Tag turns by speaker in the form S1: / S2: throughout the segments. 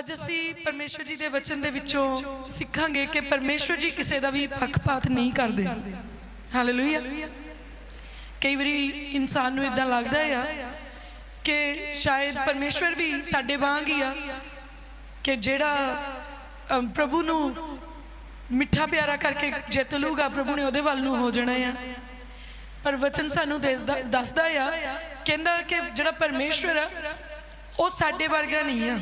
S1: ਅੱਜ ਅਸੀਂ ਪਰਮੇਸ਼ਵਰ ਜੀ ਦੇ ਵਚਨ ਦੇ ਵਿੱਚੋਂ ਸਿੱਖਾਂਗੇ ਕਿ ਪਰਮੇਸ਼ਵਰ ਜੀ ਕਿਸੇ ਦਾ ਵੀ ਪੱਖਪਾਤ ਨਹੀਂ ਕਰਦੇ। ਹਾਲੇਲੂਇਆ ਕਈ ਵਾਰੀ ਇਨਸਾਨ ਨੂੰ ਇਦਾਂ ਲੱਗਦਾ ਆ ਕਿ ਸ਼ਾਇਦ ਪਰਮੇਸ਼ਵਰ ਵੀ ਸਾਡੇ ਵਾਂਗ ਹੀ ਆ ਕਿ ਜਿਹੜਾ ਪ੍ਰਭੂ ਨੂੰ ਮਿੱਠਾ ਪਿਆਰਾ ਕਰਕੇ ਜਿੱਤ ਲੂਗਾ ਪ੍ਰਭੂ ਨੇ ਉਹਦੇ ਵੱਲ ਨੂੰ ਹੋ ਜਾਣਾ ਆ। ਪਰ ਵਚਨ ਸਾਨੂੰ ਦੱਸਦਾ ਦੱਸਦਾ ਆ, ਕਹਿੰਦਾ ਕਿ ਜਿਹੜਾ ਪਰਮੇਸ਼ਵਰ ਆ, ਉਹ ਸਾਡੇ ਵਰਗਾ ਨਹੀਂ ਆ।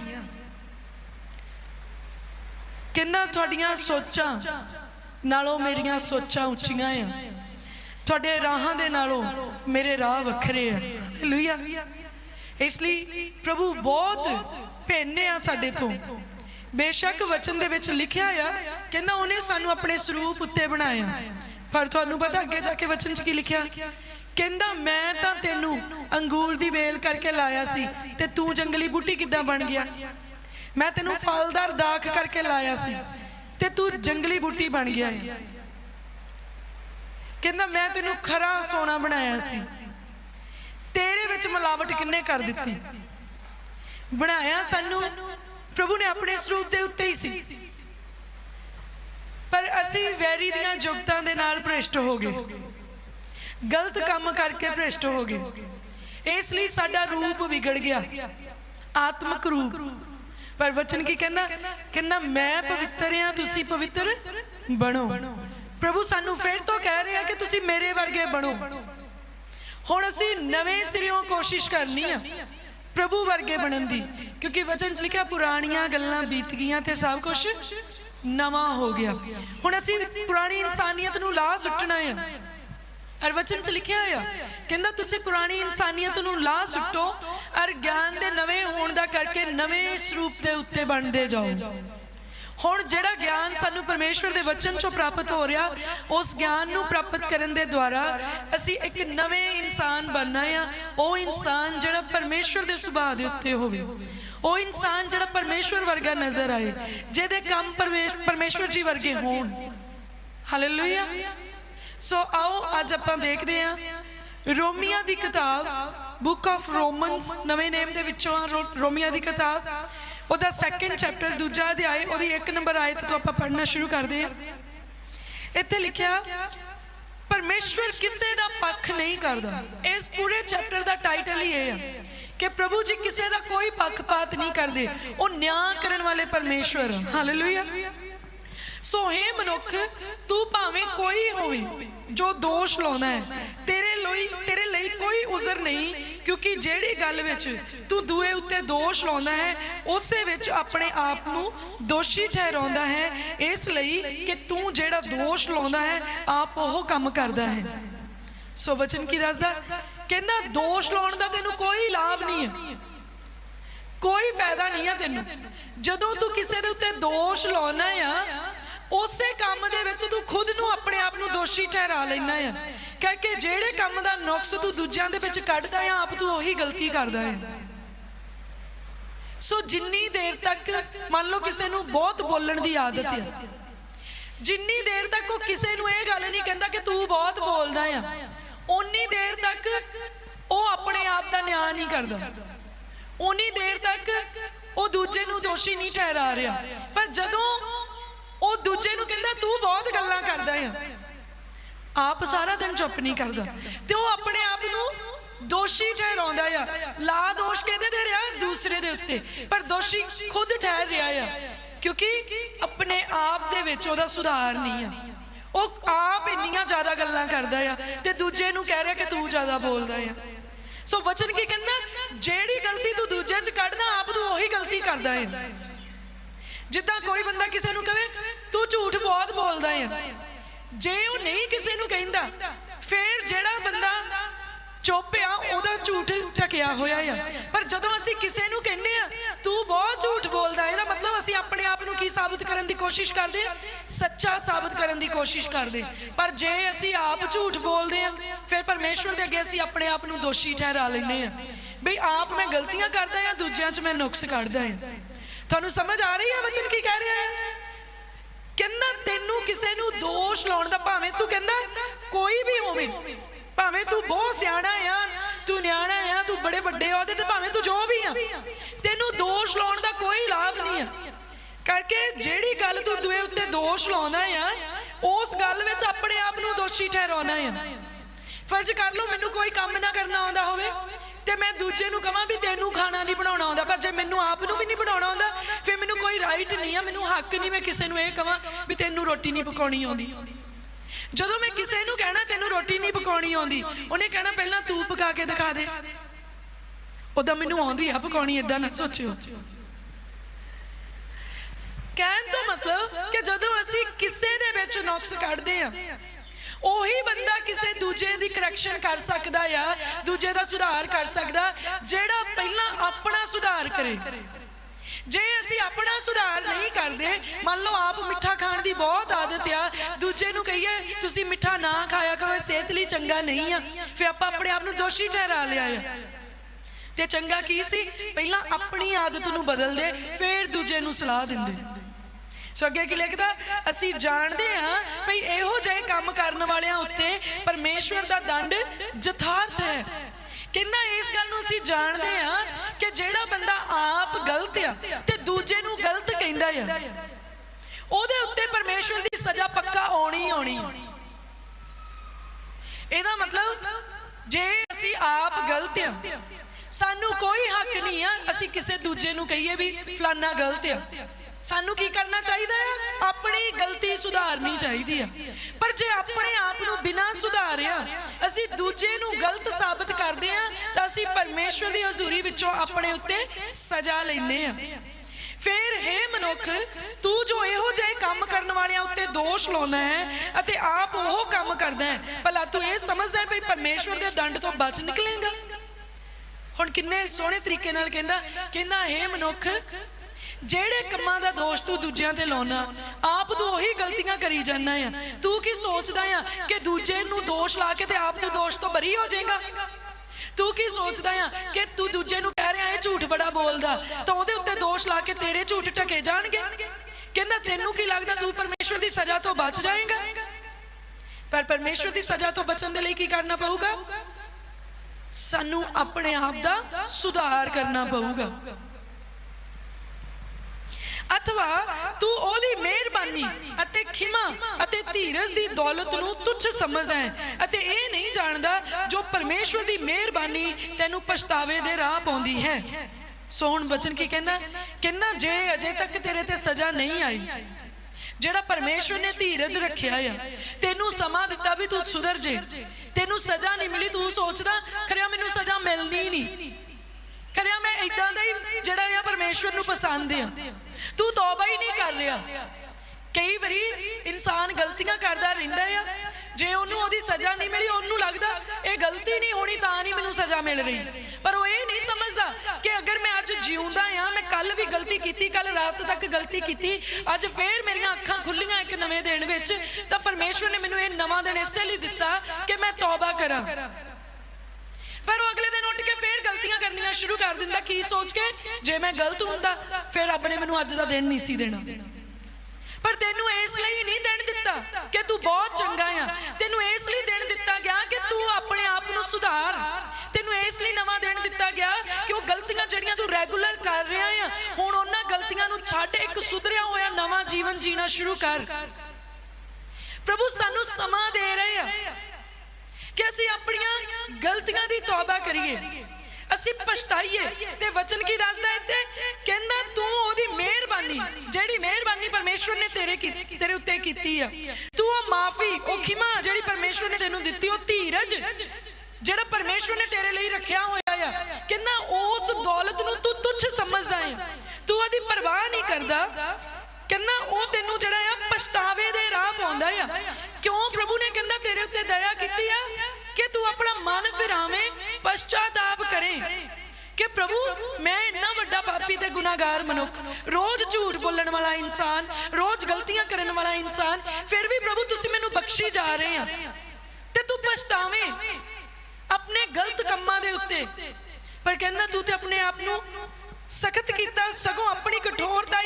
S1: ਕਹਿੰਦਾ ਤੁਹਾਡੀਆਂ ਸੋਚਾਂ ਨਾਲੋਂ ਮੇਰੀਆਂ ਸੋਚਾਂ ਉੱਚੀਆਂ ਆ। ਤੁਹਾਡੇ ਰਾਹਾਂ ਦੇ ਨਾਲੋਂ ਮੇਰੇ ਰਾਹ ਵੱਖਰੇ ਆ। ਹਾਲੇਲੂਇਆ ਇਸ ਲਈ ਪ੍ਰਭੂ ਬਹੁਤ ਭਿੰਨ ਆ ਸਾਡੇ ਤੋਂ। ਬੇਸ਼ੱਕ ਵਚਨ ਦੇ ਵਿੱਚ ਲਿਖਿਆ ਆ, ਕਹਿੰਦਾ ਉਹਨੇ ਸਾਨੂੰ ਆਪਣੇ ਸਰੂਪ ਉੱਤੇ ਬਣਾਇਆ। ਪਰ ਤੁਹਾਨੂੰ ਪਤਾ ਅੱਗੇ ਜਾ ਕੇ ਵਚਨ 'ਚ ਕੀ ਲਿਖਿਆ? ਕਹਿੰਦਾ, ਮੈਂ ਤਾਂ ਤੈਨੂੰ ਅੰਗੂਰ ਦੀ ਵੇਲ ਕਰਕੇ ਲਾਇਆ ਸੀ ਤੇ ਤੂੰ ਜੰਗਲੀ ਬੂਟੀ ਕਿੱਦਾਂ ਬਣ ਗਿਆ? ਮੈਂ ਤੈਨੂੰ ਫਲਦਾਰ ਦਾਖ ਕਰਕੇ ਲਾਇਆ ਸੀ ਤੇ ਤੂੰ ਜੰਗਲੀ ਬੂਟੀ ਬਣ ਗਿਆ ਹੈ ਕਹਿੰਦਾ ਮੈਂ ਤੈਨੂੰ ਖਰਾ ਸੋਨਾ ਬਣਾਇਆ ਸੀ। ਤੇਰੇ ਵਿੱਚ ਮਿਲਾਵਟ ਕਿੰਨੇ ਕਰ ਦਿੱਤੀ? ਬਣਾਇਆ ਸਾਨੂੰ ਪ੍ਰਭੂ ਨੇ ਆਪਣੇ ਸਰੂਪ ਦੇ ਉੱਤੇ ਹੀ ਸੀ। ਪਰ ਅਸੀਂ ਵੈਰੀ ਦੀਆਂ ਜੁਗਤਾਂ ਦੇ ਨਾਲ ਭ੍ਰਿਸ਼ਟ ਹੋ ਗਏ। ਗਲਤ ਕੰਮ ਕਰਕੇ ਭ੍ਰਿਸ਼ਟ ਹੋ ਗਏ। ਇਸ ਲਈ ਸਾਡਾ ਰੂਪ ਵਿਗੜ ਗਿਆ। ਆਤਮਿਕ ਰੂਪ। ਪਰ ਵਚਨ ਕੀ ਕਹਿੰਦਾ? ਕਹਿੰਦਾ, ਮੈਂ ਪਵਿੱਤਰ ਆ ਤੁਸੀਂ ਪਵਿੱਤਰ ਬਣੋ। ਪ੍ਰਭੂ ਸਾਨੂੰ ਫਿਰ ਤੋਂ ਕਹਿ ਰਿਹਾ ਕਿ ਤੁਸੀਂ ਮੇਰੇ ਵਰਗੇ ਬਣੋ। ਹੁਣ ਅਸੀਂ ਨਵੇਂ ਸਿਰਿਓਂ ਕੋਸ਼ਿਸ਼ ਕਰਨੀ ਆ ਪ੍ਰਭੂ ਵਰਗੇ ਬਣਨ ਦੀ, ਕਿਉਂਕਿ ਵਚਨ ਚ ਲਿਖਿਆ, ਪੁਰਾਣੀਆਂ ਗੱਲਾਂ ਬੀਤ ਗਈਆਂ ਤੇ ਸਭ ਕੁਝ ਨਵਾਂ ਹੋ ਗਿਆ। ਹੁਣ ਅਸੀਂ ਪੁਰਾਣੀ ਇਨਸਾਨੀਅਤ ਨੂੰ ਲਾਹ ਸੁੱਟਣਾ ਆ। ਅਰ ਵਚਨ ਚ ਲਿਖਿਆ ਹੋਇਆ। ਕਹਿੰਦਾ, ਤੁਸੀਂ ਪੁਰਾਣੀ ਇਨਸਾਨੀਅਤ ਨੂੰ ਲਾਹ ਸੁੱਟੋ ਅਰ ਗਿਆਨ ਦੇ ਨਵੇਂ ਹੋਣ ਦਾ ਕਰਕੇ ਨਵੇਂ ਸਰੂਪ ਦੇ ਉੱਤੇ ਬਣਦੇ ਜਾਓ। ਹੁਣ ਜਿਹੜਾ ਗਿਆਨ ਸਾਨੂੰ ਪਰਮੇਸ਼ਵਰ ਦੇ ਵਚਨ ਚੋਂ ਪ੍ਰਾਪਤ ਹੋ ਰਿਹਾ, ਉਸ ਗਿਆਨ ਨੂੰ ਪ੍ਰਾਪਤ ਕਰਨ ਦੇ ਦੁਆਰਾ ਅਸੀਂ ਇੱਕ ਨਵੇਂ ਇਨਸਾਨ ਬਣਨਾ ਆ। ਉਹ ਇਨਸਾਨ ਜਿਹੜਾ ਪਰਮੇਸ਼ਵਰ ਦੇ ਸੁਭਾਅ ਦੇ ਉੱਤੇ ਹੋਵੇ। ਉਹ ਇਨਸਾਨ ਜਿਹੜਾ ਪਰਮੇਸ਼ਵਰ ਵਰਗਾ ਨਜ਼ਰ ਆਏ, ਜਿਹਦੇ ਕੰਮ ਪਰਮੇਸ਼- ਪਰਮੇਸ਼ਵਰ ਜੀ ਵਰਗੇ ਹੋਣ। ਹਾਲੇਲੂਇਆ ਸੋ ਆਓ ਅੱਜ ਆਪਾਂ ਦੇਖਦੇ ਹਾਂ ਰੋਮੀਆਂ ਦੀ ਕਿਤਾਬ ਬੁੱਕ ਆਫ ਰੋਮਨਸ ਨਵੇਂ ਨੇਮ ਦੇ ਵਿੱਚੋਂ ਰੋਮੀਆਂ ਦੀ ਕਿਤਾਬ। ਉਹਦਾ ਸੈਕੰਡ ਚੈਪਟਰ ਦੂਜਾ ਅਧਿਆਇ, ਉਹਦੀ ਇੱਕ ਨੰਬਰ ਆਇਤ ਤੋਂ ਆਪਾਂ ਪੜ੍ਹਨਾ ਸ਼ੁਰੂ ਕਰਦੇ ਹਾਂ। ਇੱਥੇ ਲਿਖਿਆ, ਪਰਮੇਸ਼ਵਰ ਕਿਸੇ ਦਾ ਪੱਖ ਨਹੀਂ ਕਰਦਾ। ਇਸ ਪੂਰੇ ਚੈਪਟਰ ਦਾ ਟਾਈਟਲ ਹੀ ਇਹ ਹੈ ਕਿ ਪ੍ਰਭੂ ਜੀ ਕਿਸੇ ਦਾ ਕੋਈ ਪੱਖਪਾਤ ਨਹੀਂ ਕਰਦੇ। ਉਹ ਨਿਆਂ ਕਰਨ ਵਾਲੇ ਪਰਮੇਸ਼ਵਰ ਹਾਲੇਲੂਇਆ ਸੋ ਹੈ ਮਨੁੱਖ, ਤੂੰ ਭਾਵੇਂ ਕੋਈ ਹੋਵੇ, ਜੋ ਦੋਸ਼ ਲਾਉਂਦਾ ਹੈ, ਤੇਰੇ ਲਈ ਤੇਰੇ ਲਈ ਕੋਈ ਉਜ਼ਰ ਨਹੀਂ, ਕਿਉਂਕਿ ਜਿਹੜੀ ਗੱਲ ਵਿੱਚ ਤੂੰ ਦੂਏ ਉੱਤੇ ਦੋਸ਼ ਲਾਉਂਦਾ ਹੈ, ਉਸੇ ਵਿੱਚ ਆਪਣੇ ਆਪ ਨੂੰ ਦੋਸ਼ੀ ਠਹਿਰਾਉਂਦਾ ਹੈ, ਇਸ ਲਈ ਕਿ ਤੂੰ ਜਿਹੜਾ ਦੋਸ਼ ਲਾਉਂਦਾ ਹੈ, ਆਪ ਉਹ ਕੰਮ ਕਰਦਾ ਹੈ। ਸੋ ਵਚਨ ਕੀ ਦੱਸਦਾ? ਕਹਿੰਦਾ, ਦੋਸ਼ ਲਾਉਣ ਦਾ ਤੈਨੂੰ ਕੋਈ ਲਾਭ ਨਹੀਂ ਹੈ। ਕੋਈ ਫਾਇਦਾ ਨਹੀਂ ਹੈ ਤੈਨੂੰ। ਜਦੋਂ ਤੂੰ ਕਿਸੇ ਦੇ ਉੱਤੇ ਦੋਸ਼ ਲਾਉਣਾ ਆ ਉਸੇ ਕੰਮ ਦੇ ਵਿੱਚ ਤੂੰ ਖੁਦ ਨੂੰ ਆਪਣੇ ਆਪ ਨੂੰ ਦੋਸ਼ੀ ਠਹਿਰਾ ਲੈਣਾ ਆ। ਕਿਉਂਕਿ ਜਿਹੜੇ ਕੰਮ ਦਾ ਨੁਕਸ ਤੂੰ ਦੂਜਿਆਂ ਦੇ ਵਿੱਚ ਕੱਢਦਾ ਆ, ਆਪ ਤੂੰ ਉਹੀ ਗਲਤੀ ਕਰਦਾ ਹੈ ਸੋ ਜਿੰਨੀ ਦੇਰ ਤੱਕ ਮੰਨ ਲਓ ਕਿਸੇ ਨੂੰ ਬਹੁਤ ਬੋਲਣ ਦੀ ਆਦਤ ਹੈ ਜਿੰਨੀ ਦੇਰ ਤੱਕ ਉਹ ਕਿਸੇ ਨੂੰ ਇਹ ਗੱਲ ਨਹੀਂ ਕਹਿੰਦਾ ਕਿ ਤੂੰ ਬਹੁਤ ਬੋਲਦਾ ਆ ਉਨੀ ਦੇਰ ਤੱਕ ਉਹ ਆਪਣੇ ਆਪ ਦਾ ਨਿਆਂ ਨਹੀਂ ਕਰਦਾ। ਉਨੀ ਦੇਰ ਤੱਕ ਉਹ ਦੂਜੇ ਨੂੰ ਦੋਸ਼ੀ ਨਹੀਂ ਠਹਿਰਾ ਰਿਹਾ। ਪਰ ਜਦੋਂ ਉਹ ਦੂਜੇ ਨੂੰ ਕਹਿੰਦਾ, ਤੂੰ ਬਹੁਤ ਗੱਲਾਂ ਕਰਦਾ ਆ। ਆਪ ਸਾਰਾ ਦਿਨ ਚੁੱਪ ਨਹੀਂ ਕਰਦਾ। ਤੇ ਉਹ ਆਪਣੇ ਆਪ ਨੂੰ ਦੋਸ਼ੀ ਠਹਿਰਾਉਂਦਾ ਆ। ਲਾ ਦੋਸ਼ ਕਿਹਦੇ ਤੇ ਰਿਹਾ? ਦੂਸਰੇ ਦੇ ਉੱਤੇ। ਪਰ ਦੋਸ਼ੀ ਖੁਦ ਠਹਿਰ ਰਿਹਾ ਆ। ਕਿਉਂਕਿ ਆਪਣੇ ਆਪ ਦੇ ਵਿੱਚ ਉਹਦਾ ਸੁਧਾਰ ਨਹੀਂ ਆ। ਉਹ ਆਪ ਇੰਨੀਆਂ ਜ਼ਿਆਦਾ ਗੱਲਾਂ ਕਰਦਾ ਆ ਤੇ ਦੂਜੇ ਨੂੰ ਕਹਿ ਰਿਹਾ ਕਿ ਤੂੰ ਜ਼ਿਆਦਾ ਬੋਲਦਾ ਆ। ਸੋ ਵਚਨ ਕੀ ਕਹਿੰਦਾ? ਜਿਹੜੀ ਗਲਤੀ ਤੂੰ ਦੂਜੇ 'ਚ ਕੱਢਦਾ, ਆਪ ਤੂੰ ਉਹੀ ਗਲਤੀ ਕਰਦਾ ਹੈ ਜਿੱਦਾਂ ਕੋਈ ਬੰਦਾ ਕਿਸੇ ਨੂੰ ਕਵੇ ਤੂੰ ਝੂਠ ਬਹੁਤ ਬੋਲਦਾ ਹੈ ਜੇ ਉਹ ਨਹੀਂ ਕਿਸੇ ਨੂੰ ਕਹਿੰਦਾ, ਫਿਰ ਜਿਹੜਾ ਬੰਦਾ ਚੁੱਪ ਆ, ਉਹਦਾ ਝੂਠ ਟਕਿਆ ਹੋਇਆ ਆ। ਪਰ ਜਦੋਂ ਅਸੀਂ ਕਿਸੇ ਨੂੰ ਕਹਿੰਦੇ ਆ, ਤੂੰ ਬਹੁਤ ਝੂਠ ਬੋਲਦਾ ਇਹਦਾ ਮਤਲਬ ਅਸੀਂ ਆਪਣੇ ਆਪ ਨੂੰ ਕੀ ਸਾਬਤ ਕਰਨ ਦੀ ਕੋਸ਼ਿਸ਼ ਕਰਦੇ ਆ? ਸੱਚਾ ਸਾਬਤ ਕਰਨ ਦੀ ਕੋਸ਼ਿਸ਼ ਕਰਦੇ ਪਰ ਜੇ ਅਸੀਂ ਆਪ ਝੂਠ ਬੋਲਦੇ ਆ, ਫਿਰ ਪਰਮੇਸ਼ਵਰ ਦੇ ਅੱਗੇ ਅਸੀਂ ਆਪਣੇ ਆਪ ਨੂੰ ਦੋਸ਼ੀ ਠਹਿਰਾ ਲੈਂਦੇ ਆ। ਬਈ ਆਪ ਮੈਂ ਗਲਤੀਆਂ ਕਰਦਾ ਆ, ਦੂਜਿਆਂ 'ਚ ਮੈਂ ਨੁਕਸ ਕੱਢਦਾ ਆ। ਤੁਹਾਨੂੰ ਸਮਝ ਆ ਰਹੀ ਹੈ ਵਚਨ ਕੀ ਕਹਿ ਰਿਹਾ ਹੈ? ਕਹਿੰਦਾ, ਤੈਨੂੰ ਕਿਸੇ ਨੂੰ ਦੋਸ਼ ਲਾਉਣ ਦਾ ਭਾਵੇਂ ਤੂੰ ਕਹਿੰਦਾ, ਕੋਈ ਵੀ ਹੋਵੇ, ਭਾਵੇਂ ਤੂੰ ਬਹੁਤ ਸਿਆਣਾ ਆ, ਤੂੰ ਨਿਆਣਾ ਆ, ਤੂੰ ਬੜੇ ਵੱਡੇ ਅਹੁਦੇ ਤੇ ਭਾਵੇਂ ਤੂੰ ਜੋ ਵੀ ਆ, ਤੈਨੂੰ ਦੋਸ਼ ਲਾਉਣ ਦਾ ਕੋਈ ਲਾਭ ਨਹੀਂ ਆ। ਕਰਕੇ ਜਿਹੜੀ ਗੱਲ ਤੂੰ ਦੂਏ ਉੱਤੇ ਦੋਸ਼ ਲਾਉਣਾ ਆ, ਉਸ ਗੱਲ ਵਿੱਚ ਆਪਣੇ ਆਪ ਨੂੰ ਦੋਸ਼ੀ ਠਹਿਰਾਉਣਾ ਆ। ਫਰਜ਼ ਕਰ ਲਓ, ਮੈਨੂੰ ਕੋਈ ਕੰਮ ਨਾ ਕਰਨਾ ਆਉਂਦਾ ਹੋਵੇ। ਤੇ ਮੈਂ ਦੂਜੇ ਨੂੰ ਕਹਾਂ ਵੀ ਤੈਨੂੰ ਖਾਣਾ ਨਹੀਂ ਬਣਾਉਣਾ ਆਉਂਦਾ, ਪਰ ਜੇ ਮੈਨੂੰ ਆਪ ਨੂੰ ਵੀ ਨਹੀਂ ਬਣਾਉਣਾ ਆਉਂਦਾ, ਫਿਰ ਮੈਨੂੰ ਕੋਈ ਰਾਈਟ ਨਹੀਂ ਆ, ਮੈਨੂੰ ਹੱਕ ਨਹੀਂ ਮੈਂ ਕਿਸੇ ਨੂੰ ਇਹ ਕਹਾਂ ਵੀ ਤੈਨੂੰ ਰੋਟੀ ਨਹੀਂ ਪਕਾਉਣੀ ਆਉਂਦੀ। ਜਦੋਂ ਮੈਂ ਕਿਸੇ ਨੂੰ ਕਹਿਣਾ ਤੈਨੂੰ ਰੋਟੀ ਨਹੀਂ ਪਕਾਉਣੀ ਆਉਂਦੀ, ਉਹਨੇ ਕਹਿਣਾ ਪਹਿਲਾਂ ਤੂੰ ਪਕਾ ਕੇ ਦਿਖਾ ਦੇ। ਉਦੋਂ ਮੈਨੂੰ ਆਉਂਦੀ ਆ ਪਕਾਉਣੀ ਇਦਾਂ ਨਾ ਸੋਚਿਓ। ਕਹਿਣ ਤੋਂ ਮਤਲਬ ਕਿ ਜਦੋਂ ਅਸੀਂ ਕਿਸੇ ਦੇ ਵਿੱਚ ਨੁਕਸ ਕੱਢਦੇ ਆ ਉਹੀ ਬੰਦਾ ਕਿਸੇ ਦੂਜੇ ਦੀ ਕਰੈਕਸ਼ਨ ਕਰ ਸਕਦਾ ਆ, ਦੂਜੇ ਦਾ ਸੁਧਾਰ ਕਰ ਸਕਦਾ, ਜਿਹੜਾ ਪਹਿਲਾਂ ਆਪਣਾ ਸੁਧਾਰ ਕਰੇ। ਜੇ ਅਸੀਂ ਆਪਣਾ ਸੁਧਾਰ ਨਹੀਂ ਕਰਦੇ, ਮੰਨ ਲਓ ਆਪ ਮਿੱਠਾ ਖਾਣ ਦੀ ਬਹੁਤ ਆਦਤ ਆ, ਦੂਜੇ ਨੂੰ ਕਹੀਏ, ਤੁਸੀਂ ਮਿੱਠਾ ਨਾ ਖਾਇਆ ਕਰੋ, ਇਹ ਸਿਹਤ ਲਈ ਚੰਗਾ ਨਹੀਂ ਆ। ਫਿਰ ਆਪਾਂ ਆਪਣੇ ਆਪ ਨੂੰ ਦੋਸ਼ੀ ਠਹਿਰਾ ਲਿਆ ਆ। ਤੇ ਚੰਗਾ ਕੀ ਸੀ? ਪਹਿਲਾਂ ਆਪਣੀ ਆਦਤ ਨੂੰ ਬਦਲਦੇ, ਫਿਰ ਦੂਜੇ ਨੂੰ ਸਲਾਹ ਦਿੰਦੇ। ਸੋ ਅੱਗੇ ਕੀ ਲਿਖਦਾ? ਅਸੀਂ ਜਾਣਦੇ ਹਾਂ ਭਈ ਇਹੋ ਜਿਹੇ ਕੰਮ ਕਰਨ ਵਾਲਿਆਂ ਉੱਤੇ ਪਰਮੇਸ਼ਵਰ ਦਾ ਦੰਡ ਯਥਾਰਥ ਹੈ। ਕਹਿੰਦਾ ਇਸ ਗੱਲ ਨੂੰ ਅਸੀਂ ਜਾਣਦੇ ਹਾਂ ਕਿ ਜਿਹੜਾ ਬੰਦਾ ਆਪ ਗਲਤ ਆ ਤੇ ਦੂਜੇ ਨੂੰ ਗਲਤ ਕਹਿੰਦਾ ਆ, ਉਹਦੇ ਉੱਤੇ ਪਰਮੇਸ਼ਵਰ ਦੀ ਸਜ਼ਾ ਪੱਕਾ ਆਉਣੀ ਆਉਣੀ ਇਹਦਾ ਮਤਲਬ ਜੇ ਅਸੀਂ ਆਪ ਗਲਤ ਆ, ਸਾਨੂੰ ਕੋਈ ਹੱਕ ਨਹੀਂ ਆ ਅਸੀਂ ਕਿਸੇ ਦੂਜੇ ਨੂੰ ਕਹੀਏ ਵੀ ਫਲਾਨਾ ਗਲਤ ਆ। ਸਾਨੂੰ ਕੀ ਕਰਨਾ ਚਾਹੀਦਾ ਹੈ ਆਪਣੀ ਗਲਤੀ ਸੁਧਾਰਨੀ ਚਾਹੀਦੀ ਆ। ਪਰ ਜੇ ਆਪਣੇ ਆਪ ਨੂੰ ਬਿਨਾਂ ਸੁਧਾਰਿਆ ਅਸੀਂ ਦੂਜੇ ਨੂੰ ਗਲਤ ਸਾਬਤ ਕਰਦੇ ਆ, ਤਾਂ ਅਸੀਂ ਪਰਮੇਸ਼ਵਰ ਦੀ ਹਜ਼ੂਰੀ ਵਿੱਚੋਂ ਆਪਣੇ ਉੱਤੇ ਸਜ਼ਾ ਲੈਨੇ ਆ। ਫਿਰ, ਹੈ ਮਨੁੱਖ, ਤੂੰ ਜੋ ਇਹੋ ਜਿਹੇ ਕੰਮ ਕਰਨ ਵਾਲਿਆਂ ਉੱਤੇ ਦੋਸ਼ ਲਾਉਣਾ ਹੈ ਅਤੇ ਆਪ ਉਹ ਕੰਮ ਕਰਦਾ ਹੈ, ਭਲਾ ਤੂੰ ਇਹ ਸਮਝਦਾ ਹੈ ਵੀ ਪਰਮੇਸ਼ਵਰ ਦੇ ਦੰਡ ਤੋਂ ਬਚ ਨਿਕਲੇਗਾ? ਹੁਣ ਕਿੰਨੇ ਸੋਹਣੇ ਤਰੀਕੇ ਨਾਲ ਕਹਿੰਦਾ ਕਹਿੰਦਾ, ਹੈ ਮਨੁੱਖ ਜਿਹੜੇ ਕੰਮਾਂ ਦਾ ਦੋਸ਼ ਤੂੰ ਦੂਜਿਆਂ ਤੇ ਲਾਉਣਾ, ਆਪ ਤੂੰ ਉਹੀ ਗਲਤੀਆਂ ਕਰੀ ਜਾਂਦਾ ਆ। ਤੂੰ ਕੀ ਸੋਚਦਾ ਆ ਕਿ ਦੂਜੇ ਨੂੰ ਦੋਸ਼ ਲਾ ਕੇ ਤੇ ਆਪ ਤੂੰ ਦੋਸ਼ ਤੋਂ ਬਰੀ ਹੋ ਜਾਏਗਾ? ਤੂੰ ਕੀ ਸੋਚਦਾ ਆ ਕਿ ਤੂੰ ਦੂਜੇ ਨੂੰ ਕਹਿ ਰਿਹਾ ਇਹ ਝੂਠ ਬੜਾ ਬੋਲਦਾ, ਤਾਂ ਉਹਦੇ ਉੱਤੇ ਦੋਸ਼ ਲਾ ਕੇ ਤੇਰੇ ਝੂਠ ਢਕੇ ਜਾਣਗੇ? ਕਹਿੰਦਾ, ਤੈਨੂੰ ਕੀ ਲੱਗਦਾ ਤੂੰ ਪਰਮੇਸ਼ਵਰ ਦੀ ਸਜ਼ਾ ਤੋਂ ਬਚ ਜਾਏਗਾ? ਪਰ ਪਰਮੇਸ਼ਵਰ ਦੀ ਸਜ਼ਾ ਤੋਂ ਬਚਣ ਦੇ ਲਈ ਕੀ ਕਰਨਾ ਪਊਗਾ? ਸਾਨੂੰ ਆਪਣੇ ਆਪ ਦਾ ਸੁਧਾਰ ਕਰਨਾ ਪਊਗਾ। ਅਥਵਾ ਤੂੰ ਉਹਦੀ ਮਿਹਰਬਾਨੀ ਅਤੇ ਖਿਮਾ ਅਤੇ ਧੀਰਜ ਦੀ ਦੌਲਤ ਨੂੰ ਤੁੱਛ ਸਮਝਦਾ ਹੈ ਅਤੇ ਇਹ ਨਹੀਂ ਜਾਣਦਾ ਜੋ ਪਰਮੇਸ਼ਵਰ ਦੀ ਮਿਹਰਬਾਨੀ ਤੈਨੂੰ ਪਛਤਾਵੇ ਦੇ ਰਾਹ ਪਾਉਂਦੀ ਹੈ। ਸੋ ਬਚਨ ਕੀ ਕਹਿੰਦਾ? ਕਹਿੰਦਾ ਜੇ ਅਜੇ ਤੱਕ ਤੇਰੇ ਤੇ ਸਜ਼ਾ ਨਹੀਂ ਆਈ, ਜਿਹੜਾ ਪਰਮੇਸ਼ਵਰ ਨੇ ਧੀਰਜ ਰੱਖਿਆ ਆ, ਤੈਨੂੰ ਸਮਾਂ ਦਿੱਤਾ ਵੀ ਤੂੰ ਸੁਧਰ ਜੇ। ਤੈਨੂੰ ਸਜ਼ਾ ਨਹੀਂ ਮਿਲੀ, ਤੂੰ ਸੋਚਦਾ ਖਰਿਆ ਮੈਨੂੰ ਸਜ਼ਾ ਮਿਲਣੀ ਨਹੀਂ। ਖਰਿਆ ਮੈਂ ਇਦਾਂ ਦਾ ਹੀ ਜਿਹੜਾ ਆ ਪਰਮੇਸ਼ਵਰ ਨੂੰ ਪਸੰਦ ਆ। ਤੂੰ ਤੌਬਾ ਹੀ ਨਹੀਂ ਕਰ ਰਿਹਾ। ਕਈ ਵਾਰੀ ਇਨਸਾਨ ਗਲਤੀਆਂ ਕਰਦਾ ਰਹਿੰਦਾ ਆ। ਜੇ ਉਹਨੂੰ ਉਹਦੀ ਸਜ਼ਾ ਨਹੀਂ ਮਿਲੀ, ਉਹਨੂੰ ਲੱਗਦਾ ਇਹ ਗਲਤੀ ਨਹੀਂ ਹੋਣੀ, ਤਾਂ ਨਹੀਂ ਮੈਨੂੰ ਸਜ਼ਾ ਮਿਲ ਰਹੀ। ਪਰ ਉਹ ਇਹ ਨਹੀਂ ਸਮਝਦਾ ਕਿ ਅਗਰ ਮੈਂ ਅੱਜ ਜਿਉਂਦਾ ਆ, ਮੈਂ ਕੱਲ ਵੀ ਗਲਤੀ ਕੀਤੀ ਕੱਲ ਰਾਤ ਤੱਕ ਗਲਤੀ ਕੀਤੀ, ਅੱਜ ਫੇਰ ਮੇਰੀਆਂ ਅੱਖਾਂ ਖੁੱਲੀਆਂ ਇੱਕ ਨਵੇਂ ਦਿਨ ਵਿੱਚ, ਤਾਂ ਪਰਮੇਸ਼ਵਰ ਨੇ ਮੈਨੂੰ ਇਹ ਨਵਾਂ ਦਿਨ ਇਸੇ ਲਈ ਦਿੱਤਾ ਕਿ ਮੈਂ ਤੌਬਾ ਕਰਾਂ। ਪਰ ਉਹ ਅਗਲੇ ਦਿਨ ਉੱਠ ਕੇ ਫੇਰ ਗਲਤੀਆਂ ਕਰਨੀਆਂ ਸ਼ੁਰੂ ਕਰ ਦਿੰਦਾ, ਕੀ ਸੋਚ ਕੇ? ਜੇ ਮੈਂ ਗਲਤ ਹੁੰਦਾ, ਫਿਰ ਰੱਬ ਨੇ ਮੈਨੂੰ ਅੱਜ ਦਾ ਦਿਨ ਨਹੀਂ ਸੀ ਦੇਣਾ। ਪਰ ਤੈਨੂੰ ਇਸ ਲਈ ਨਹੀਂ ਦੇਣ ਦਿੱਤਾ ਕਿ ਤੂੰ ਬਹੁਤ ਚੰਗਾ ਆ। ਤੈਨੂੰ ਇਸ ਲਈ ਦੇਣ ਦਿੱਤਾ ਗਿਆ ਕਿ ਤੂੰ ਆਪਣੇ ਆਪ ਨੂੰ ਸੁਧਾਰ। ਤੈਨੂੰ ਇਸ ਲਈ ਨਵਾਂ ਦੇਣ ਦਿੱਤਾ ਗਿਆ ਕਿ ਉਹ ਗਲਤੀਆਂ ਜਿਹੜੀਆਂ ਤੂੰ ਰੈਗੂਲਰ ਕਰ ਰਿਹਾ ਆ, ਹੁਣ ਉਹਨਾਂ ਗਲਤੀਆਂ ਨੂੰ ਛੱਡ ਇੱਕ ਸੁਧਰਿਆ ਹੋਇਆ ਨਵਾਂ ਜੀਵਨ ਜੀਣਾ ਸ਼ੁਰੂ ਕਰ। ਪ੍ਰਭੂ ਸਾਨੂੰ ਸਮਾਂ ਦੇ ਰਹੇ ਆ। ਕਿ ਅਸੀਂ ਆਪਣੀਆਂ ਗਲਤੀਆਂ ਦੀ ਤੌਬਾ ਕਰੀਏ। ਅਸੀਂ ਪਛਤਾਈਏ ਤੇ ਵਚਨ ਕੀ ਦੱਸਦਾ ਇੱਥੇ? ਕਹਿੰਦਾ, ਤੂੰ ਉਹਦੀ ਮਿਹਰਬਾਨੀ, ਜਿਹੜੀ ਮਿਹਰਬਾਨੀ ਪਰਮੇਸ਼ਵਰ ਨੇ ਤੇਰੇ ਤੇਰੇ ਉੱਤੇ ਕੀਤੀ ਆ। ਤੂੰ ਉਹ ਮਾਫੀ, ਉਹ ਖਿਮਾ ਜਿਹੜੀ ਪਰਮੇਸ਼ਵਰ ਨੇ ਤੈਨੂੰ ਦਿੱਤੀ, ਉਹ ਧੀਰਜ ਜਿਹੜਾ ਪਰਮੇਸ਼ਵਰ ਨੇ ਤੇਰੇ ਲਈ ਰੱਖਿਆ ਹੋਇਆ ਆ। ਕਹਿੰਦਾ, ਉਸ ਦੌਲਤ ਨੂੰ ਤੂੰ ਤੁੱਛ ਸਮਝਦਾ ਹੈ ਤੂੰ ਉਹਦੀ ਪਰਵਾਹ ਨਹੀਂ ਕਰਦਾ। ਕਹਿੰਦਾ, ਉਹ ਤੈਨੂੰ ਜਿਹੜਾ ਆ, ਪਛਤਾਵੇ ਦੇ ਰਾਹ ਪਾਉਂਦਾ ਆ। ਕਿਉਂ? ਪ੍ਰਭੂ ਨੇ ਕਹਿੰਦਾ, ਤੇਰੇ ਉੱਤੇ ਦਇਆ ਕੀਤੀ ਆ। ਕਿ ਤੂੰ ਆਪਣਾ ਮਨ ਫਿਰਾਵੇਂ ਪਛਤਾਤਾਪ ਕਰੇ। ਕਿ ਪ੍ਰਭੂ, ਮੈਂ ਇੰਨਾ ਵੱਡਾ ਪਾਪੀ ਤੇ ਗੁਨਾਹਗਾਰ ਮਨੁੱਖ, ਰੋਜ਼ ਝੂਠ ਬੋਲਣ ਵਾਲਾ ਇਨਸਾਨ, ਰੋਜ਼ ਗਲਤੀਆਂ ਕਰਨ ਵਾਲਾ ਇਨਸਾਨ, ਫਿਰ ਵੀ ਪ੍ਰਭੂ ਤੁਸੀਂ ਮੈਨੂੰ ਬਖਸ਼ੀ ਜਾ ਰਹੇ ਆ। ਤੇ ਤੂੰ ਪਛਤਾਵੇਂ ਆਪਣੇ ਗਲਤ ਕੰਮਾਂ ਦੇ ਉੱਤੇ। ਪਰ ਕਹਿੰਦਾ ਤੂੰ ਤੇ ਆਪਣੇ ਆਪ ਨੂੰ ਸਖਤ ਕੀਤਾ, ਸਗੋਂ ਆਪਣੀ ਕਠੋਰਤਾ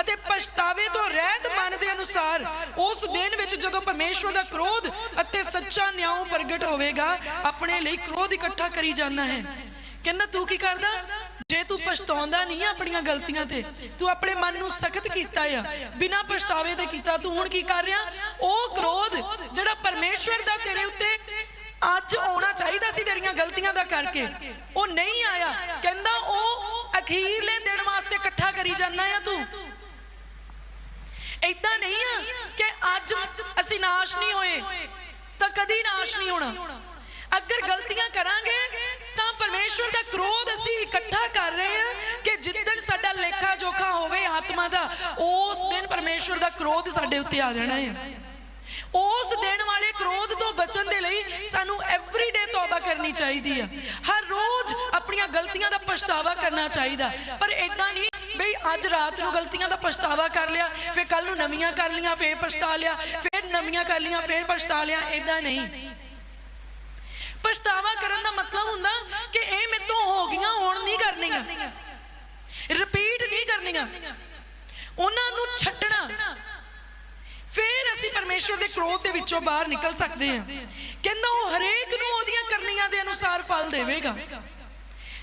S1: ਅਤੇ ਪਛਤਾਵੇ ਤੋਂ ਰਹਿਤ ਮਨ ਦੇ ਅਨੁਸਾਰ, ਉਸ ਦਿਨ ਵਿੱਚ ਜਦੋਂ ਪਰਮੇਸ਼ਵਰ ਦਾ ਕ੍ਰੋਧ ਅਤੇ ਸੱਚਾ ਨਿਆਂ ਪ੍ਰਗਟ ਹੋਵੇਗਾ, ਆਪਣੇ ਲਈ ਕ੍ਰੋਧ ਇਕੱਠਾ ਕਰੀ ਜਾਂਦਾ ਹੈ। ਕਹਿੰਦਾ, ਤੂੰ ਕੀ ਕਰਦਾ? ਜੇ ਤੂੰ ਪਛਤਾਉਂਦਾ ਨਹੀਂ ਆਪਣੀਆਂ ਗਲਤੀਆਂ ਤੇ, ਤੂੰ ਆਪਣੇ ਮਨ ਨੂੰ ਸਖਤ ਕੀਤਾ ਆ, ਬਿਨਾਂ ਪਛਤਾਵੇ ਦੇ ਕੀਤਾ, ਤੂੰ ਹੁਣ ਕੀ ਕਰ ਰਿਹਾ? ਉਹ ਕ੍ਰੋਧ ਜਿਹੜਾ ਪਰਮੇਸ਼ਵਰ ਦਾ ਤੇਰੇ ਉੱਤੇ ਅੱਜ ਆਉਣਾ ਚਾਹੀਦਾ ਸੀ ਤੇਰੀਆਂ ਗਲਤੀਆਂ ਦਾ ਕਰਕੇ, ਉਹ ਨਹੀਂ ਆਇਆ। ਕਹਿੰਦਾ, ਉਹ ਅਖੀਰਲੇ ਦਿਨ ਵਾਸਤੇ ਇਕੱਠਾ ਕਰੀ ਜਾਂਦਾ ਆ ਤੂੰ। ਏਦਾਂ ਨਹੀਂ ਆ ਕਿ ਅੱਜ ਅਸੀਂ ਨਾਸ਼ ਨਹੀਂ ਹੋਏ, ਤਾਂ ਕਦੀ ਨਾਸ਼ ਨਹੀਂ ਹੋਣਾ। ਅਗਰ ਗਲਤੀਆਂ ਕਰਾਂਗੇ, ਤਾਂ ਪਰਮੇਸ਼ਵਰ ਦਾ ਕ੍ਰੋਧ ਅਸੀਂ ਇਕੱਠਾ ਕਰ ਰਹੇ ਹਾਂ ਕਿ ਜਿੱਦਣ ਸਾਡਾ ਲੇਖਾ ਜੋਖਾ ਹੋਵੇ ਆਤਮਾ ਦਾ, ਉਸ ਦਿਨ ਪਰਮੇਸ਼ਵਰ ਦਾ ਕ੍ਰੋਧ ਸਾਡੇ ਉੱਤੇ ਆ ਜਾਣਾ ਹੈ ਉਸ ਦਿਨ ਵਾਲੇ ਕ੍ਰੋਧ ਤੋਂ ਬਚਣ ਦੇ ਲਈ ਸਾਨੂੰ ਐਵਰੀਡੇ ਤੌਬਾ ਕਰਨੀ ਚਾਹੀਦੀ ਹੈ ਹਰ ਰੋਜ਼ ਆਪਣੀਆਂ ਗਲਤੀਆਂ ਦਾ ਪਛਤਾਵਾ ਕਰਨਾ ਚਾਹੀਦਾ। ਪਰ ਇਦਾਂ ਨਹੀਂ ਬਈ ਅੱਜ ਰਾਤ ਨੂੰ ਗਲਤੀਆਂ ਦਾ ਪਛਤਾਵਾ ਕਰ ਲਿਆ, ਫਿਰ ਕੱਲ ਨੂੰ ਨਵੀਆਂ ਕਰ ਲੀਆਂ ਫੇਰ ਪਛਤਾ ਲਿਆ, ਫਿਰ ਨਵੀਆਂ ਕਰ ਲੀਆਂ ਫੇਰ ਪਛਤਾ ਲਿਆ ਇਦਾਂ ਨਹੀਂ। ਪਛਤਾਵਾ ਕਰਨ ਦਾ ਮਤਲਬ ਹੁੰਦਾ ਕਿ ਇਹ ਮੇਤੋਂ ਹੋ ਗਈਆਂ, ਹੁਣ ਨਹੀਂ ਕਰਨੀਆਂ। ਰਿਪੀਟ ਨਹੀਂ ਕਰਨੀਆਂ। ਉਹਨਾਂ ਨੂੰ ਛੱਡਣਾ। ਫੇਰ ਅਸੀਂ ਪਰਮੇਸ਼ਵਰ ਦੇ ਕ੍ਰੋਧ ਦੇ ਵਿੱਚੋਂ ਬਾਹਰ ਨਿਕਲ ਸਕਦੇ ਹਾਂ। ਕਹਿੰਦਾ ਉਹ ਹਰੇਕ ਨੂੰ ਉਹਦੀਆਂ ਕਰਨੀਆਂ ਦੇ ਅਨੁਸਾਰ ਫਲ ਦੇਵੇਗਾ।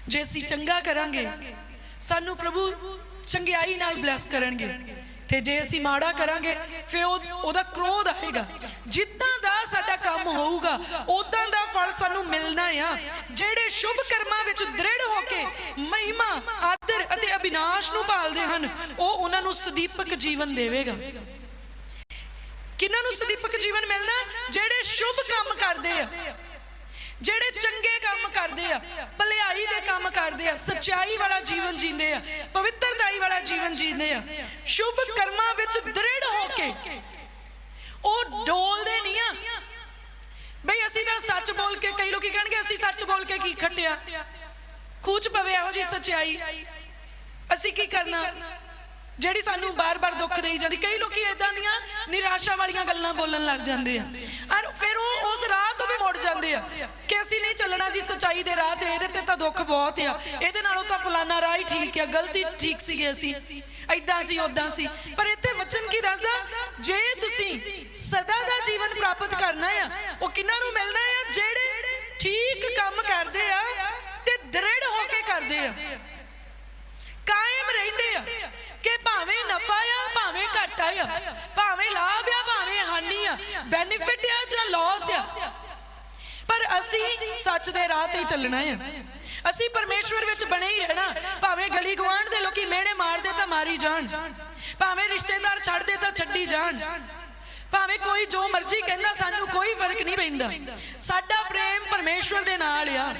S1: ਜੇ ਅਸੀਂ ਚੰਗਾ ਕਰਾਂਗੇ, ਸਾਨੂੰ ਪ੍ਰਭੂ ਚੰਗਿਆਈ ਨਾਲ ਬਲੈਸ ਕਰਨਗੇ। ਤੇ ਜੇ ਅਸੀਂ ਮਾੜਾ ਕਰਾਂਗੇ, ਫਿਰ ਉਹਦਾ ਕ੍ਰੋਧ ਆਏਗਾ। ਜਿੱਦਾਂ ਦਾ ਸਾਡਾ ਕੰਮ ਹੋਊਗਾ ਉਦਾਂ ਦਾ ਫਲ ਸਾਨੂੰ ਮਿਲਣਾ ਆ। ਜਿਹੜੇ ਸ਼ੁਭ ਕਰਮਾਂ ਵਿੱਚ ਦ੍ਰਿੜ ਹੋ ਕੇ ਮਹਿਮਾ, ਆਦਰ ਅਤੇ ਅਬਿਨਾਸ਼ ਨੂੰ ਭਾਲਦੇ ਹਨ, ਉਹ ਉਹਨਾਂ ਨੂੰ ਸਦੀਪਕ ਜੀਵਨ ਦੇਵੇਗਾ। ਕਿਹਨਾਂ ਨੂੰ ਸਦੀਪਕ ਜੀਵਨ ਮਿਲਣਾ? ਜਿਹੜੇ ਸ਼ੁਭ ਕੰਮ ਕਰਦੇ ਆ। ਜਿਹੜੇ ਚੰਗੇ ਕੰਮ ਕਰਦੇ ਆ, ਭਲਾਈ ਦੇ ਕੰਮ ਕਰਦੇ ਆ, ਸੱਚਾਈ ਵਾਲਾ ਜੀਵਨ ਜੀਂਦੇ ਆ ਪਵਿੱਤਰਤਾਈ ਵਾਲਾ ਜੀਵਨ ਜੀਂਦੇ ਆ, ਸ਼ੁਭ ਕਰਮਾਂ ਵਿੱਚ ਦ੍ਰਿੜ ਹੋ ਕੇ ਉਹ ਡੋਲਦੇ ਨਹੀਂ ਆ। ਬਈ ਅਸੀਂ ਤਾਂ ਸੱਚ ਬੋਲ ਕੇ, ਕਈ ਲੋਕੀ ਕਹਿਣਗੇ ਅਸੀਂ ਸੱਚ ਬੋਲ ਕੇ ਕੀ ਖੱਟਿਆ? ਖੂਚ ਪਵੇ ਇਹੋ ਜੀ ਸੱਚਾਈ। ਅਸੀਂ ਕੀ ਕਰਨਾ? ਜਿਹੜੀ ਸਾਨੂੰ ਬਾਰ-ਬਾਰ ਦੁੱਖ ਦੇਈ ਜਾਂਦੀ, ਕਈ ਲੋਕੀ ਇਦਾਂ ਦੀਆਂ ਨਿਰਾਸ਼ਾ ਵਾਲੀਆਂ ਗੱਲਾਂ ਬੋਲਣ ਲੱਗ ਜਾਂਦੇ ਆ। ਔਰ ਫਿਰ ਉਹ ਉਸ ਰਾਹ ਤੋਂ ਵੀ ਮੁੜ ਜਾਂਦੇ ਆ ਕਿ ਅਸੀਂ ਨਹੀਂ ਚੱਲਣਾ ਜੀ, ਸਚਾਈ ਦੇ ਰਾਹ ਤੇ, ਇਹਦੇ ਤੇ ਤਾਂ ਦੁੱਖ ਬਹੁਤ ਆ। ਇਹਦੇ ਨਾਲੋਂ ਤਾਂ ਫਲਾਨਾ ਰਾਹ ਹੀ ਠੀਕ ਆ, ਗਲਤੀ ਠੀਕ ਸੀਗੇ ਅਸੀਂ। ਐਦਾਂ ਸੀ ਉਦਾਂ ਸੀ। ਪਰ ਇੱਥੇ ਵਚਨ ਕੀ ਦੱਸਦਾ? ਜੇ ਤੁਸੀਂ ਸਦਾ ਦਾ ਜੀਵਨ ਪ੍ਰਾਪਤ ਕਰਨਾ ਆ, ਉਹ ਕਿੰਨਾਂ ਨੂੰ ਮਿਲਣਾ ਆ? ਜਿਹੜੇ ਠੀਕ ਕੰਮ ਕਰਦੇ ਆ ਤੇ ਦ੍ਰਿੜ ਹੋ ਕੇ ਕਰਦੇ ਆ। ਕਾਇਮ ਰਹਿੰਦੇ ਆ। ਅਸੀਂ ਸੱਚ ਦੇ ਰਾਹ ਤੇ ਹੀ ਚੱਲਣਾ ਆ। ਅਸੀਂ ਪਰਮੇਸ਼ਵਰ ਵਿੱਚ ਬਣੇ ਹੀ ਰਹਿਣਾ। ਭਾਵੇਂ ਗਲੀ ਗਵਾਂਢ ਦੇ ਲੋਕੀ ਮਿਹਣੇ ਮਾਰਦੇ ਤਾਂ ਮਾਰੀ ਜਾਣ। ਭਾਵੇਂ ਰਿਸ਼ਤੇਦਾਰ ਛੱਡਦੇ ਤਾਂ ਛੱਡੀ ਜਾਣ। ਭਾਵੇਂ ਕੋਈ ਜੋ ਮਰਜ਼ੀ ਕਹਿੰਦਾ, ਸਾਨੂੰ ਕੋਈ ਫ਼ਰਕ ਨਹੀਂ ਪੈਂਦਾ। ਸਾਡਾ ਪ੍ਰੇਮ ਪਰਮੇਸ਼ਵਰ ਦੇ ਨਾਲ ਆ।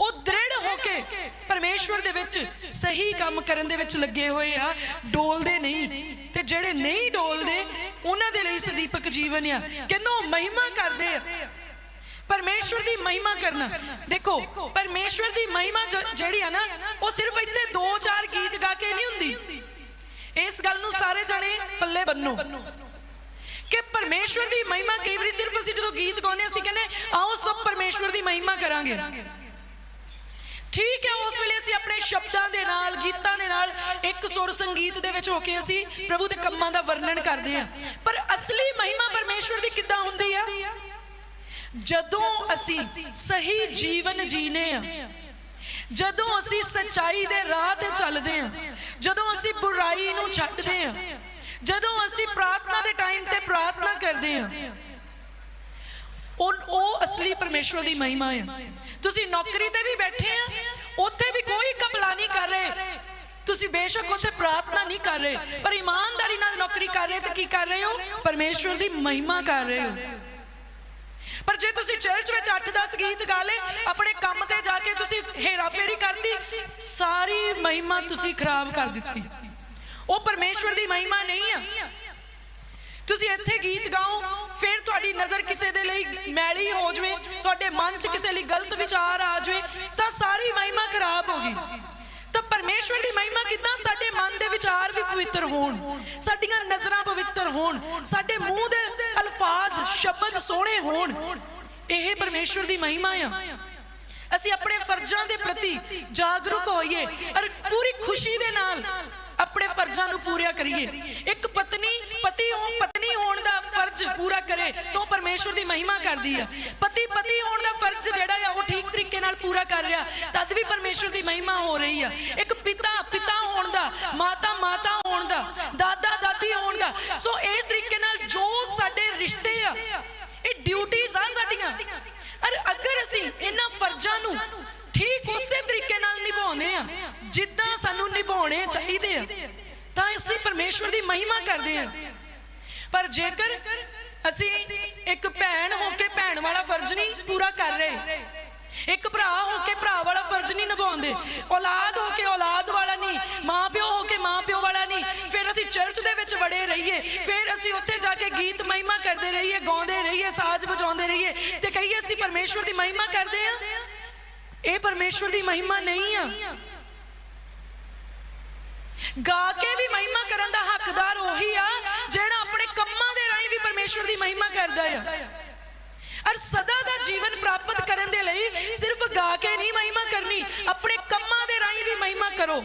S1: ਉਹ ਦ੍ਰਿੜ ਹੋ ਕੇ ਪਰਮੇਸ਼ਵਰ ਦੇ ਵਿੱਚ ਸਹੀ ਕੰਮ ਕਰਨ ਦੇ ਵਿੱਚ ਲੱਗੇ ਹੋਏ ਆ। ਡੋਲਦੇ ਨਹੀਂ। ਤੇ ਜਿਹੜੇ ਨਹੀਂ ਡੋਲਦੇ, ਉਹਨਾਂ ਦੇ ਲਈ ਸਦੀਪਕ ਜੀਵਨ ਆ। ਕਹਿੰਦਾ, ਉਹ ਮਹਿਮਾ ਕਰਦੇ ਆ। ਪਰਮੇਸ਼ਵਰ ਦੀ ਮਹਿਮਾ ਕਰਨਾ। ਦੇਖੋ, ਪਰਮੇਸ਼ਵਰ ਦੀ ਮਹਿਮਾ ਜਿਹੜੀ ਆ ਨਾ, ਉਹ ਸਿਰਫ ਇੱਥੇ ਦੋ ਚਾਰ ਗੀਤ ਗਾ ਕੇ ਨਹੀਂ ਹੁੰਦੀ। ਇਸ ਗੱਲ ਨੂੰ ਸਾਰੇ ਜਣੇ ਪੱਲੇ ਬੰਨੋ। ਕਿ ਪਰਮੇਸ਼ਵਰ ਦੀ ਮਹਿਮਾ ਕਈ ਵਾਰੀ ਸਿਰਫ ਅਸੀਂ ਜਦੋਂ ਗੀਤ ਗਾਉਂਦੇ ਅਸੀਂ ਕਹਿੰਦੇ ਆਓ ਸਭ ਪਰਮੇਸ਼ਵਰ ਦੀ ਮਹਿਮਾ ਕਰਾਂਗੇ। ਠੀਕ ਹੈ, ਉਸ ਵੇਲੇ ਅਸੀਂ ਆਪਣੇ ਸ਼ਬਦਾਂ ਦੇ ਨਾਲ, ਗੀਤਾਂ ਦੇ ਨਾਲ ਇੱਕ ਸੁਰ ਸੰਗੀਤ ਦੇ ਵਿੱਚ ਹੋ ਕੇ ਅਸੀਂ ਪ੍ਰਭੂ ਦੇ ਕੰਮਾਂ ਦਾ ਵਰਣਨ ਕਰਦੇ ਹਾਂ। ਪਰ ਅਸਲੀ ਮਹਿਮਾ ਪਰਮੇਸ਼ਵਰ ਦੀ ਕਿੱਦਾਂ ਹੁੰਦੀ ਆ? ਜਦੋਂ ਅਸੀਂ ਸਹੀ ਜੀਵਨ ਜੀਨੇ ਆ, ਜਦੋਂ ਅਸੀਂ ਸੱਚਾਈ ਦੇ ਰਾਹ ਤੇ ਚੱਲਦੇ ਆ, ਜਦੋਂ ਅਸੀਂ ਬੁਰਾਈ ਨੂੰ ਛੱਡਦੇ ਆ, ਜਦੋਂ ਅਸੀਂ ਪ੍ਰਾਰਥਨਾ ਦੇ ਟਾਈਮ ਤੇ ਪ੍ਰਾਰਥਨਾ ਕਰਦੇ ਆ, ਉਹ ਅਸਲੀ ਪਰਮੇਸ਼ਵਰ ਦੀ ਮਹਿਮਾ ਆ। ਤੁਸੀਂ ਨੌਕਰੀ ਤੇ ਵੀ ਬੈਠੇ ਆ, ਉੱਥੇ ਵੀ ਕੋਈ ਕਪਲਾ ਨਹੀਂ ਕਰ ਰਹੇ। ਤੁਸੀਂ ਬੇਸ਼ੱਕ ਉੱਥੇ ਪ੍ਰਾਰਥਨਾ ਨਹੀਂ ਕਰ ਰਹੇ, ਪਰ ਇਮਾਨਦਾਰੀ ਨਾਲ ਨੌਕਰੀ ਕਰ ਰਹੇ ਤੇ ਕੀ ਕਰ ਰਹੇ ਹੋ? ਪਰਮੇਸ਼ਵਰ ਦੀ ਮਹਿਮਾ ਕਰ ਰਹੇ ਹੋ। ਪਰ ਜੇ ਤੁਸੀਂ ਚਰਚ ਵਿੱਚ 8-10 ਗੀਤ ਗਾ ਲੇ ਆਪਣੇ ਕੰਮ ਤੇ ਜਾ ਕੇ ਤੁਸੀਂ ਹੇਰਾਫੇਰੀ ਕਰਤੀ, ਸਾਰੀ ਮਹਿਮਾ ਤੁਸੀਂ ਖਰਾਬ ਕਰ ਦਿੱਤੀ। ਉਹ ਪਰਮੇਸ਼ਵਰ ਦੀ ਮਹਿਮਾ ਨਹੀਂ ਆ। ਤੁਸੀਂ ਇੱਥੇ ਗੀਤ ਗਾਓ, ਫਿਰ ਤੁਹਾਡੀ ਨਜ਼ਰ ਕਿਸੇ ਦੇ ਲਈ ਮੈਲੀ ਹੋ ਜਵੇ, ਤੁਹਾਡੇ ਮਨ 'ਚ ਕਿਸੇ ਲਈ ਗਲਤ ਵਿਚਾਰ ਆ ਜਵੇ, ਤਾਂ ਸਾਰੀ ਮਹਿਮਾ ਖਰਾਬ ਹੋ ਗਈ। ਤਾਂ ਪਰਮੇਸ਼ਵਰ ਦੀ ਮਹਿਮਾ ਕਿਦਾਂ ਸਾਡੇ ਵਿਚਾਰ ਵੀ ਪਵਿੱਤਰ ਹੋਣ। ਸਾਡੀਆਂ ਨਜ਼ਰਾਂ ਪਵਿੱਤਰ ਹੋਣ। ਸਾਡੇ ਮੂੰਹ ਦੇ ਅਲਫਾਜ਼ ਸ਼ਬਦ ਸੋਹਣੇ ਹੋਣ। ਇਹ ਪਰਮੇਸ਼ਵਰ ਦੀ ਮਹਿਮਾ ਆ। ਅਸੀਂ ਆਪਣੇ ਫਰਜ਼ਾਂ ਦੇ ਪ੍ਰਤੀ ਜਾਗਰੂਕ ਹੋਈਏ ਔਰ ਪੂਰੀ ਖੁਸ਼ੀ ਦੇ ਨਾਲ ਆਪਣੇ ਫਰਜ਼ਾਂ ਨੂੰ ਪੂਰਾ ਕਰੀਏ। ਇੱਕ ਪਤਨੀ, ਪਤੀ ਹੋ, ਪਤਨੀ ਹੋਣ ਦਾ ਫਰਜ਼ ਪੂਰਾ ਕਰੇ ਤਾਂ ਉਹ ਪਰਮੇਸ਼ਵਰ ਦੀ ਮਹਿਮਾ ਕਰਦੀ ਆ। ਪਤੀ ਪਤੀ ਹੋਣ ਦਾ ਫਰਜ਼ ਜਿਹੜਾ ਆ, ਉਹ ਠੀਕ ਤਰੀਕੇ ਨਾਲ ਪੂਰਾ ਕਰ ਰਿਹਾ। ਤਦ ਵੀ ਪਰਮੇਸ਼ਵਰ ਦੀ ਮਹਿਮਾ ਹੋ ਰਹੀ ਆ। ਇੱਕ ਪਿਤਾ ਪਿਤਾ ਹੋਣ ਦਾ ਮਾਤਾ ਮਾਤਾ ਹੋਣ ਦਾ, ਦਾਦਾ, ਦਾਦੀ ਹੋਣ ਦਾ। ਸੋ ਇਸ ਤਰੀਕੇ ਨਾਲ ਜੋ ਸਾਡੇ ਰਿਸ਼ਤੇ ਆ, ਇਹ ਡਿਊਟੀਆਂ ਆ ਸਾਡੀਆਂ। ਅਰ ਅਗਰ ਅਸੀਂ ਇਹਨਾਂ ਫਰਜ਼ਾਂ ਨੂੰ ਠੀਕ ਉਸੇ ਤਰੀਕੇ ਨਾਲ ਨਿਭਾਉਂਦੇ ਆ, ਜਿੱਦਾਂ ਸਾਨੂੰ ਨਿਭਾਉਣੇ ਚਾਹੀਦੇ ਆ, ਤਾਂ ਅਸੀਂ ਪਰਮੇਸ਼ਵਰ ਦੀ ਮਹਿਮਾ ਕਰਦੇ ਆ। ਪਰ ਜੇਕਰ ਅਸੀਂ ਇੱਕ ਭੈਣ ਹੋ ਕੇ ਭੈਣ ਵਾਲਾ ਫਰਜ਼ ਨਹੀਂ ਪੂਰਾ ਕਰ ਰਹੇ, ਇੱਕ ਭਰਾ ਹੋ ਕੇ ਭਰਾ ਵਾਲਾ ਫਰਜ਼ ਨਹੀਂ ਨਿਭਾਉਂਦੇ, ਔਲਾਦ ਹੋ ਕੇ ਔਲਾਦ ਵਾਲਾ ਨਹੀਂ ਮਾਂ ਅਸੀਂ ਚਰਚ ਦੇ ਵਿੱਚ ਵੜੇ ਰਹੀਏ, ਫਿਰ ਅਸੀਂ ਉੱਥੇ ਜਾ ਕੇ ਗੀਤ ਮਹਿਮਾ ਕਰਦੇ ਰਹੀਏ, ਗਾਉਂਦੇ ਰਹੀਏ, ਸਾਜ਼ ਵਜਾਉਂਦੇ ਰਹੀਏ ਤੇ ਕਹੀਏ ਅਸੀਂ ਪਰਮੇਸ਼ਵਰ ਦੀ ਮਹਿਮਾ ਕਰਦੇ ਆ? ਇਹ ਪਰਮੇਸ਼ਵਰ ਦੀ ਮਹਿਮਾ ਨਹੀਂ ਆ। ਗਾ ਕੇ ਵੀ ਮਹਿਮਾ ਕਰਨ ਦਾ ਹੱਕਦਾਰ ਉਹੀ ਆ, ਜਿਹੜਾ ਆਪਣੇ ਕੰਮਾਂ ਦੇ ਰਾਹੀਂ ਵੀ ਪਰਮੇਸ਼ਵਰ ਦੀ ਮਹਿਮਾ ਕਰਦਾ ਆ। ਅਰ ਸਦਾ ਦਾ ਜੀਵਨ ਪ੍ਰਾਪਤ ਕਰਨ ਦੇ ਲਈ ਸਿਰਫ ਗਾ ਕੇ ਨਹੀਂ ਮਹਿਮਾ ਕਰਨੀ, ਆਪਣੇ ਕੰਮਾਂ ਦੇ ਰਾਹੀਂ ਵੀ ਮਹਿਮਾ ਕਰੋ।